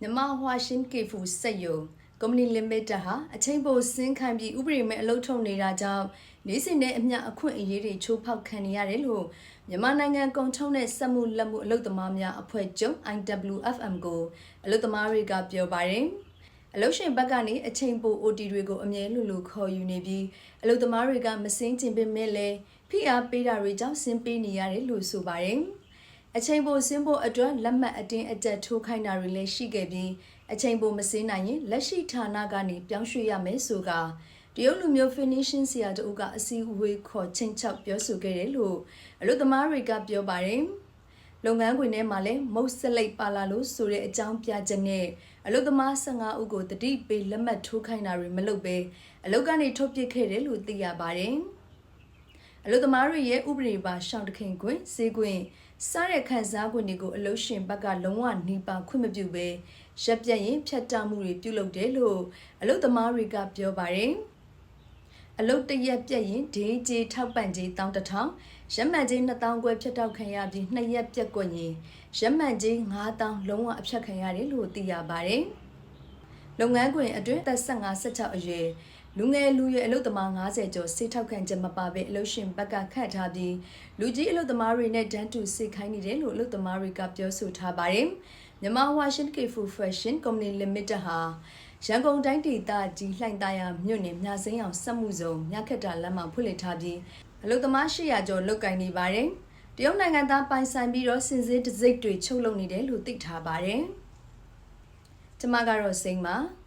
မြန်မာဟွာရှင်ကေဖူစက်ယုံကုမ္ပဏီလီမိတက်ဟာအချိန်ပိုစင်းခံပြီးဥပဒေမဲ့အလုပ်ထုတ်နေတာကြောင့်နေစဉ်နဲ့အမျှအခွင့်အရေးတွေချိုးဖောက်ခံနေရတယ်လို့မြန်မာနိုင်ငံကုန်ထုံးတဲ့စက်မှုလက်မှုအလုပ်သမားများအဖွဲ့ချုပ် IWFM ကိုအလုပ်သမားတွေကပြောပါတယ် အလုပ်ရှင်ဘက်ကနေအချိန်ပို OT တွေကိုအမြဲလိုလိုခေါ်ယူနေပြီးအလုပ်သမားတွေကမစင်းကျင်ပင်မဲ့လဲဖိအားပေးတာတွေကြောင့်ဆင်းပေးနေရတယ်လို့ဆိုပါတယ်။အချိန်ပိုဆင်းဖို့အတွက်လက်မှတ်အတင်းအကျပ်ထိုးခိုင်းတာတွေလည်းရှိခဲ့ပြီးအချိန်ပိုမစင်းနိုင်ရင်လက်ရှိဌာနကနေပြောင်းရွှေ့ရမယ်ဆိုကတရုတ်လူမျိုး finishing ဆရာတို့ကအစည်းအဝေးခေါ်ချင်းချောက်ပြောဆိုခဲ့တယ်လို့အလို့သမားတွေကပြောပါတယ်။ လုပ်ငန်းခွင်ထဲမှာလည်းမုတ်စလိတ်ပါလာလို့ဆိုတဲ့အကြောင်းပြချက်နဲ့အလုပ်သမား15ဦးကိုတတိပေးလက်မှတ်ထိုးခိုင်းတာတွေမလုပ်ပဲအလုပ်ကနေထုတ်ပစ်ခဲ့တယ်လို့သိရပါတယ်။အလုပ်သမားတွေရဲ့ဥပဒေပါရှောင်းတခင်ခွင်စေးခွင်စားတဲ့ခန်းစားခွင့်တွေကိုအလုပ်ရှင်ဘက်ကလုံးဝနှီးပါခွင့်မပြုပဲရက်ပြက်ရင်ဖြတ်တောက်မှုတွေပြုလုပ်တယ်လို့အလုပ်သမားတွေကပြောပါတယ်။ အလုပ်တရက်ပြက်ရင်ဒေးကြီးထောက်ပံ့ကြီးတောင်းတထောင်ရက်မှန်ကြီး2000ခွဲဖြတ်တောက်ခံရပြီးနှစ်ရက်ပြက်ကွက်ရင်ရက်မှန်ကြီး9000လုံးဝအဖြတ်ခံရတယ်လို့သိရပါတယ်။လုပ်ငန်းခွင်အတွင်းသက်15 16အရွယ်လူငယ်လူရွယ်အလုပ်သမား90ကျော်စေထောက်ခံချက်မပါဘဲအလုပ်ရှင်ဘက်ကခန့်ထားပြီးလူကြီးအလုပ်သမားတွေနဲ့တန်းတူစေခိုင်းနေတယ်လို့အလုပ်သမားတွေကပြောဆိုထားပါတယ်။မြန်မာဝါရှင်ကေဖူဖက်ရှင်ကုမ္ပဏီလီမိတက်ဟာ ရန်ကုန်တိုင်းဒေသကြီးလှိုင်သာယာမြို့နယ်မြစိမ်းအောင်စက်မှုဇုံမြခက်တာလမ်းမှာဖွင့်လှစ်ထားပြီးအလုပ်သမား800ကျော်လုပ်ကိုင်နေပါတယ်။တရုတ်နိုင်ငံသားပိုင်ဆိုင်ပြီးတော့စင်စစ်တစိတ်တွေချုပ်လုပ်နေတယ်လို့သိထားပါတယ်။ကျွန်မကတော့စိမ်းပါ။